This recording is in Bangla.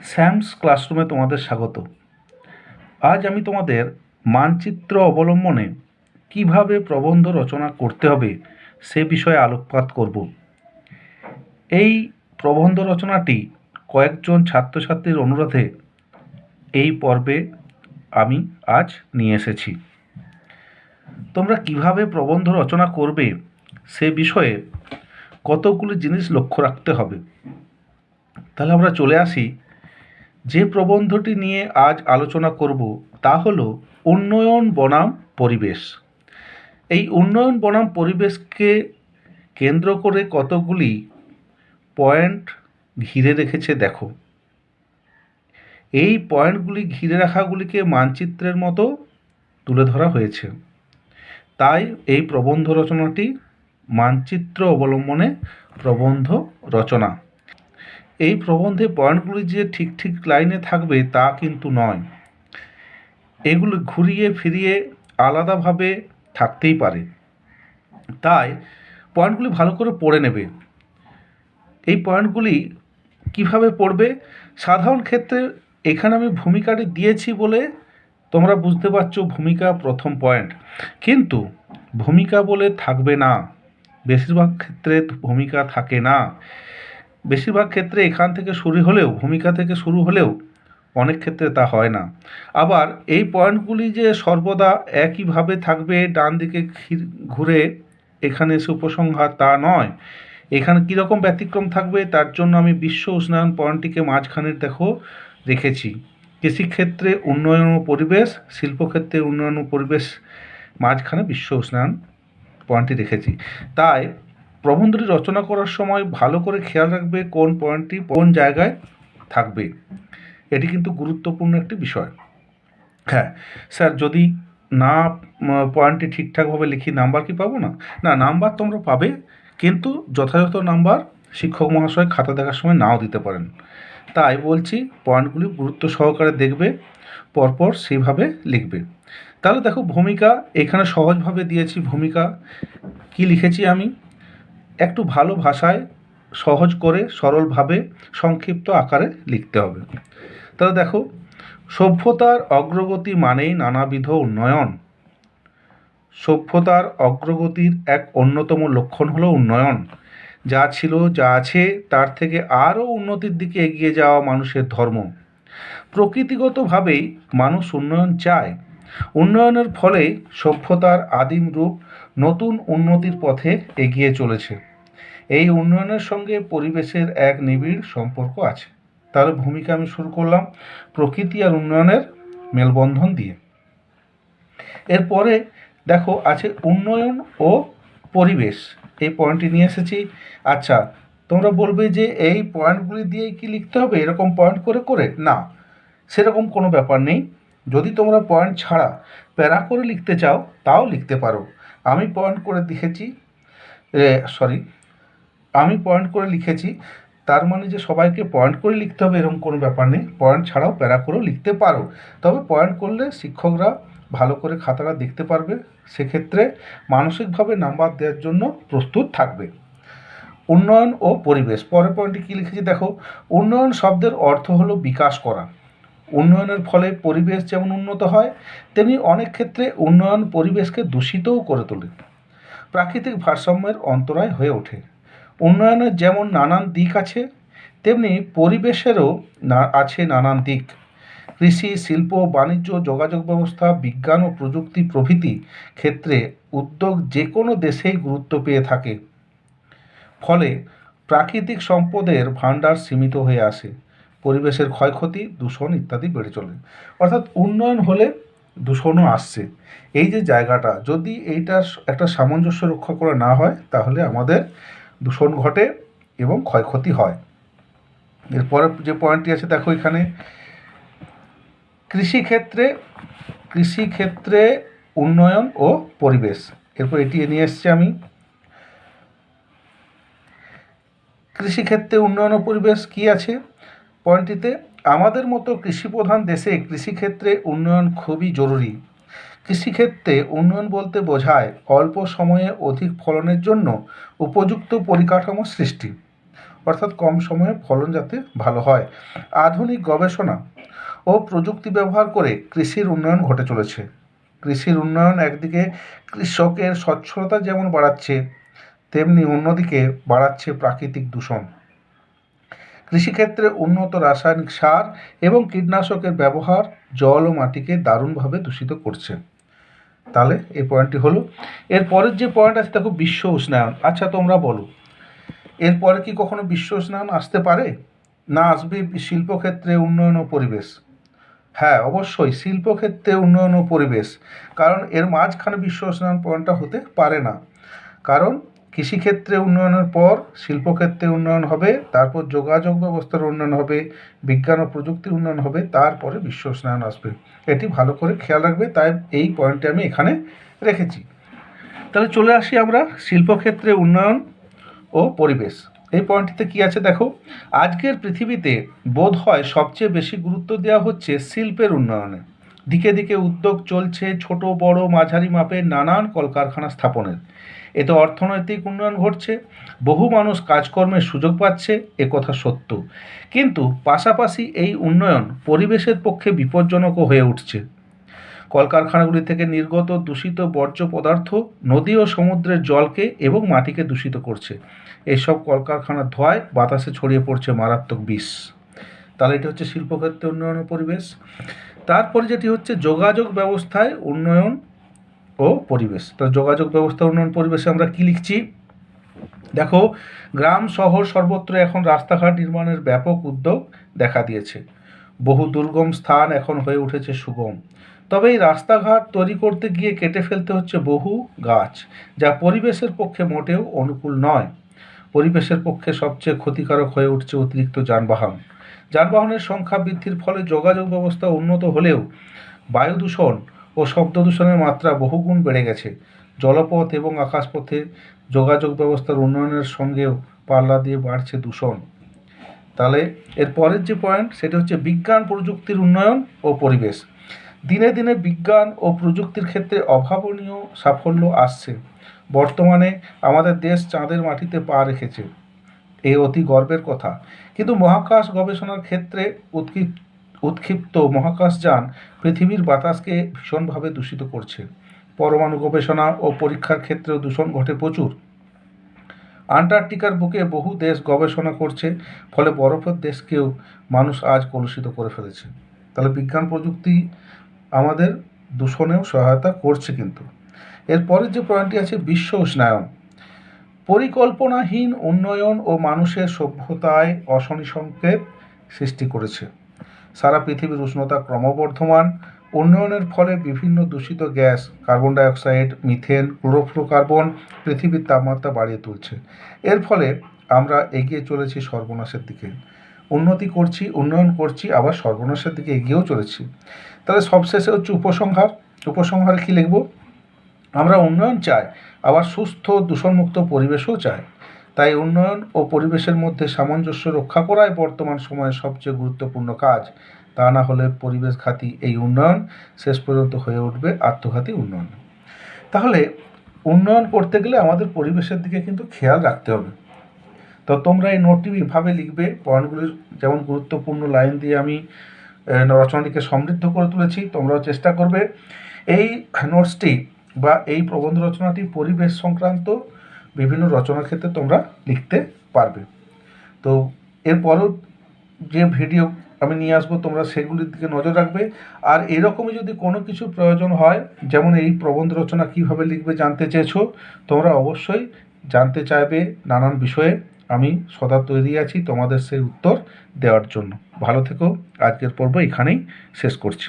স্যামস ক্লাসরুমে তোমাদের স্বাগত। আজ আমি তোমাদের মানচিত্র অবলম্বনে কীভাবে প্রবন্ধ রচনা করতে হবে সে বিষয়ে আলোকপাত করব। এই প্রবন্ধ রচনাটি কয়েকজন ছাত্রছাত্রীর অনুরোধে এই পর্বে আমি আজ নিয়ে এসেছি। তোমরা কীভাবে প্রবন্ধ রচনা করবে সে বিষয়ে কতগুলি জিনিস লক্ষ্য রাখতে হবে? তাহলে আমরা চলে আসি যে প্রবন্ধটি নিয়ে আজ আলোচনা করব তা হল উন্নয়ন বনাম পরিবেশ। এই উন্নয়ন বনাম পরিবেশকে কেন্দ্র করে কতগুলি পয়েন্ট ঘিরে রেখেছে দেখো। এই পয়েন্টগুলি ঘিরে রাখাগুলিকে মানচিত্রের মতো তুলে ধরা হয়েছে। তাই এই প্রবন্ধ রচনাটি মানচিত্র অবলম্বনে প্রবন্ধ রচনা। এই প্রবন্ধে পয়েন্টগুলি যে ঠিক ঠিক লাইনে থাকবে তা কিন্তু নয়। এগুলো ঘুরিয়ে ফিরিয়ে আলাদাভাবে থাকতেই পারে। তাই পয়েন্টগুলি ভালো করে পড়ে নেবে। এই পয়েন্টগুলি কীভাবে পড়বে? সাধারণ ক্ষেত্রে এখানে আমি ভূমিকাটি দিয়েছি বলে তোমরা বুঝতে পারছ ভূমিকা প্রথম পয়েন্ট। কিন্তু ভূমিকা বলে থাকবে না। বেশিরভাগ ক্ষেত্রে ভূমিকা থাকে না। বেশিরভাগ ক্ষেত্রে এখান থেকে শুরু হলেও, ভূমিকা থেকে শুরু হলেও অনেক ক্ষেত্রে তা হয় না। আবার এই পয়েন্টগুলি যে সর্বদা একইভাবে থাকবে ডান দিকে ঘুরে এখানে এসে উপসংহার তা নয়। এখানে কীরকম ব্যতিক্রম থাকবে তার জন্য আমি বিশ্ব উষ্ণায়ন পয়েন্টটিকে মাঝখানে দেখো, রেখেছি। কৃষিক্ষেত্রে উন্নয়ন ও পরিবেশ, শিল্পক্ষেত্রে উন্নয়ন ও পরিবেশ, মাঝখানে বিশ্ব উষ্ণায়ন পয়েন্টটি রেখেছি। তাই প্রবন্ধটি রচনা করার সময় ভালো করে খেয়াল রাখবে কোন পয়েন্টটি কোন জায়গায় থাকবে। এটি কিন্তু গুরুত্বপূর্ণ একটি বিষয়। হ্যাঁ স্যার, যদি না পয়েন্টটি ঠিকঠাকভাবে লিখি, নাম্বার কি পাবো না? না, নাম্বার তোমরা পাবে, কিন্তু যথাযথ নাম্বার শিক্ষক মহাশয় খাতা দেখার সময় নাও দিতে পারেন। তাই বলছি, পয়েন্টগুলি গুরুত্ব সহকারে দেখবে, পরপর সেইভাবে লিখবে। তাহলে দেখো, ভূমিকা, এখানে সহজভাবে দিয়েছি ভূমিকা। কি লিখেছি আমি? একটু ভালো ভাষায় সহজ করে, সরলভাবে, সংক্ষিপ্ত আকারে লিখতে হবে। তাহলে দেখো, সভ্যতার অগ্রগতি মানেই নানাবিধ উন্নয়ন। সভ্যতার অগ্রগতির এক অন্যতম লক্ষণ হলো উন্নয়ন। যা ছিল, যা আছে, তার থেকে আরও উন্নতির দিকে এগিয়ে যাওয়া মানুষের ধর্ম। প্রকৃতিগতভাবেই মানুষ উন্নয়ন চায়। উন্নয়নের ফলে সভ্যতার আদিম রূপ নতুন উন্নতির পথে এগিয়ে চলেছে। এই উন্নয়নের সঙ্গে পরিবেশের এক নিবিড় সম্পর্ক আছে। তাহলে ভূমিকা আমি শুরু করলাম প্রকৃতি আর উন্নয়নের মেলবন্ধন দিয়ে। এরপরে দেখো আছে উন্নয়ন ও পরিবেশ। এই পয়েন্টটি নিয়ে এসেছি। আচ্ছা তোমরা বলবে যে এই পয়েন্টগুলি দিয়ে কি লিখতে হবে? এরকম পয়েন্ট করে করে? না, সেরকম কোনো ব্যাপার নেই। যদি তোমরা পয়েন্ট ছাড়া প্যারা করে লিখতে চাও, তাও লিখতে পারো। আমি পয়েন্ট করে লিখেছি সরি আমি পয়েন্ট করে লিখেছি, তার মানে যে সবাইকে পয়েন্ট করে লিখতে হবে এরকম কোনো ব্যাপার নেই। পয়েন্ট ছাড়াও প্যারা করেও লিখতে পারো। তবে পয়েন্ট করলে শিক্ষকরা ভালো করে খাতাটা দেখতে পারবে। সেক্ষেত্রে মানসিকভাবে নাম্বার দেওয়ার জন্য প্রস্তুত থাকবে। উন্নয়ন ও পরিবেশ। পরের পয়েন্টে কী লিখেছি দেখো, উন্নয়ন শব্দের অর্থ হলো বিকাশ করা। উন্নয়নের ফলে পরিবেশ যেমন উন্নত হয়, তেমনি অনেক ক্ষেত্রে উন্নয়ন পরিবেশকে দূষিতও করে তোলে। প্রাকৃতিক ভারসাম্যের অন্তরায় হয়ে ওঠে। উন্নয়নের যেমন নানান দিক আছে, তেমনি পরিবেশেরও না, আছে নানান দিক। কৃষি, শিল্প, বাণিজ্য, যোগাযোগ ব্যবস্থা, বিজ্ঞান ও প্রযুক্তি প্রভৃতি ক্ষেত্রে উদ্যোগ যে কোনো দেশেই গুরুত্ব পেয়ে থাকে। ফলে প্রাকৃতিক সম্পদের ভাণ্ডার সীমিত হয়ে আসে। পরিবেশের ক্ষয়ক্ষতি, দূষণ ইত্যাদি বেড়ে চলে। অর্থাৎ উন্নয়ন হলে দূষণও আসছে। এই যে জায়গাটা, যদি এইটার একটা সামঞ্জস্য রক্ষা করে না হয়, তাহলে আমাদের দূষণ ঘটে এবং ক্ষয়ক্ষতি হয়। এরপরে যে পয়েন্টটি আছে, দেখো এখানে। কৃষিক্ষেত্রে কৃষিক্ষেত্রে উন্নয়ন ও পরিবেশ। এরপর এটি নিয়ে এসছি আমি। কৃষিক্ষেত্রে উন্নয়ন ও পরিবেশ কি আছে? পয়েন্টটিতে, আমাদের মতো কৃষিপ্রধান দেশে কৃষিক্ষেত্রে উন্নয়ন খুবই জরুরি। কৃষিক্ষেত্রে উন্নয়ন বলতে বোঝায় অল্প সময়ে অধিক ফলনের জন্য উপযুক্ত পরিকাঠামো সৃষ্টি, অর্থাৎ কম সময়ে ফলন যাতে ভালো হয়। আধুনিক গবেষণা ও প্রযুক্তি ব্যবহার করে কৃষির উন্নয়ন ঘটে চলেছে। কৃষির উন্নয়ন একদিকে কৃষকের স্বচ্ছলতা যেমন বাড়াচ্ছে, তেমনি অন্যদিকে বাড়াচ্ছে প্রাকৃতিক দূষণ। কৃষিক্ষেত্রে উন্নত রাসায়নিক সার এবং কীটনাশকের ব্যবহার জল ও মাটিকে দারুণভাবে দূষিত করছে। তাহলে এই পয়েন্টটি হলো। এর পরের যে পয়েন্ট আছে দেখো বিশ্ব উষ্ণায়ন। আচ্ছা তোমরা বলো, এরপরে কি কখনো বিশ্ব উষ্ণায়ন আসতে পারে? না আসবে শিল্পক্ষেত্রে উন্নয়ন ও পরিবেশ? হ্যাঁ অবশ্যই শিল্পক্ষেত্রে উন্নয়ন ও পরিবেশ। কারণ এর মাঝখানে বিশ্ব উষ্ণায়ন পয়েন্টটা হতে পারে না। কারণ কৃষিক্ষেত্রে উন্নয়নের পর শিল্পক্ষেত্রে উন্নয়ন হবে, তারপর যোগাযোগ ব্যবস্থার উন্নয়ন হবে, বিজ্ঞান ও প্রযুক্তির উন্নয়ন হবে, তারপরে বিশ্ব উষ্ণায়ন আসবে। এটি ভালো করে খেয়াল রাখবে, তাই এই পয়েন্টটি আমি এখানে রেখেছি। তাহলে চলে আসি আমরা শিল্পক্ষেত্রে উন্নয়ন ও পরিবেশ। এই পয়েন্টটিতে কি আছে দেখো? আজকের পৃথিবীতে বোধ হয় সবচেয়ে বেশি গুরুত্ব দেওয়া হচ্ছে শিল্পের উন্নয়নে। দিকে দিকে উদ্যোগ চলছে ছোট, বড়, মাঝারি মাপের নানান কলকারখানা স্থাপনের। এতে অর্থনৈতিক উন্নয়ন ঘটছে, বহু মানুষ কাজকর্মের সুযোগ পাচ্ছে, এ কথা সত্য। কিন্তু পাশাপাশি এই উন্নয়ন পরিবেশের পক্ষে বিপজ্জনকও হয়ে উঠছে। কলকারখানাগুলি থেকে নির্গত দূষিত বর্জ্য পদার্থ নদী ও সমুদ্রের জলকে এবং মাটিকে দূষিত করছে। এসব কলকারখানার ধোঁয়ায় বাতাসে ছড়িয়ে পড়ছে মারাত্মক বিষ। তাহলে এটা হচ্ছে শিল্পক্ষেত্রে উন্নয়ন পরিবেশ। তারপরে যেটি হচ্ছে যোগাযোগ ব্যবস্থায় উন্নয়ন ও পরিবেশ। তো যোগাযোগ ব্যবস্থা, উন্নয়ন, পরিবেশে আমরা কি লিখছি? দেখো, গ্রাম, শহর সর্বত্র এখন রাস্তাঘাট নির্মাণের ব্যাপক উদ্যোগ দেখা দিয়েছে। বহু দুর্গম স্থান এখন হয়ে উঠেছে সুগম। তবে এই রাস্তাঘাট তৈরি করতে গিয়ে কেটে ফেলতে হচ্ছে বহু গাছ, যা পরিবেশের পক্ষে মোটেও অনুকূল নয়। পরিবেশের পক্ষে সবচেয়ে ক্ষতিকারক হয়ে উঠছে অতিরিক্ত যানবাহন। যানবাহনের সংখ্যা বৃদ্ধির ফলে যোগাযোগ ব্যবস্থা উন্নত হলেও বায়ু দূষণ ও শব্দ দূষণের মাত্রা বহুগুণ বেড়ে গেছে। জলপথ এবং আকাশপথে যোগাযোগ ব্যবস্থার উন্নয়নের সঙ্গেও পাল্লা দিয়ে বাড়ছে দূষণ। তাহলে এর পরের যে পয়েন্ট সেটা হচ্ছে বিজ্ঞান প্রযুক্তির উন্নয়ন ও পরিবেশ। দিনে দিনে বিজ্ঞান ও প্রযুক্তির ক্ষেত্রে অভাবনীয় সাফল্য আসছে। বর্তমানে আমাদের দেশ চাঁদের মাটিতে পা রেখেছে। এ অতি গর্বের কথা। কিন্তু মহাকাশ গবেষণার ক্ষেত্রে উৎক্ষিপ্ত উৎক্ষিপ্ত মহাকাশযান পৃথিবীর বাতাসকে ভীষণভাবে দূষিত করছে। পরমাণু গবেষণা ও পরীক্ষার ক্ষেত্রেও দূষণ ঘটে প্রচুর। আন্টার্কটিকার বুকে বহু দেশ গবেষণা করছে, ফলে বরফের দেশকেও মানুষ আজ কলুষিত করে ফেলেছে। তাহলে বিজ্ঞান প্রযুক্তি আমাদের দূষণেও সহায়তা করছে কিন্তু। এরপরের যে পয়েন্টটি আছে, বিশ্ব উষ্ণায়ন। পরিকল্পনাহীন উন্নয়ন ও মানুষের সভ্যতায় অশনি সংকেত সৃষ্টি করেছে। সারা পৃথিবীর উষ্ণতা ক্রমবর্ধমান। উন্নয়নের ফলে বিভিন্ন দূষিত gas, carbon dioxide, methane chlorofluorocarbon পৃথিবীর তাপমাত্রা বাড়িয়ে তুলছে। এর ফলে আমরা এগিয়ে চলেছি সর্বনাশের দিকে। উন্নতি করছি, উন্নয়ন করছি, আবার সর্বনাশের দিকে এগিয়েও চলেছি। তাহলে সবশেষে হচ্ছে উপসংহার। উপসংহারে কী লিখব? আমরা উন্নয়ন চাই, আবার সুস্থ, দূষণমুক্ত পরিবেশও চাই। তাই উন্নয়ন ও পরিবেশের মধ্যে সামঞ্জস্য রক্ষা করাই বর্তমান সময়ে সবচেয়ে গুরুত্বপূর্ণ কাজ। তা না হলে পরিবেশঘাতী এই উন্নয়ন শেষ পর্যন্ত হয়ে উঠবে আত্মঘাতী উন্নয়ন। তাহলে উন্নয়ন করতে গেলে আমাদের পরিবেশের দিকে কিন্তু খেয়াল রাখতে হবে। তো তোমরা এই নোটটি এভাবে লিখবে, পয়েন্টগুলির যেমন গুরুত্বপূর্ণ লাইন দিয়ে আমি রচনাটিকে সমৃদ্ধ করে তুলেছি, তোমরাও চেষ্টা করবে। এই নোটসটি বা এই প্রবন্ধ রচনাটি পরিবেশ সংক্রান্ত বিভিন্ন রচনার ক্ষেত্রে তোমরা লিখতে পারবে। তো এরপরও যে ভিডিও আমি নিয়ে আসব, তোমরা সেগুলির দিকে নজর রাখবে। আর এরকমই যদি কোনো কিছু প্রয়োজন হয়, যেমন এই প্রবন্ধ রচনা কীভাবে লিখবে জানতে চেয়েছো, তোমরা অবশ্যই জানতে চাইবে নানান বিষয়ে। আমি সদা তৈরি আছি তোমাদের সেই উত্তর দেওয়ার জন্য। ভালো থেকো। আজকের পর্ব এখানেই শেষ করছি।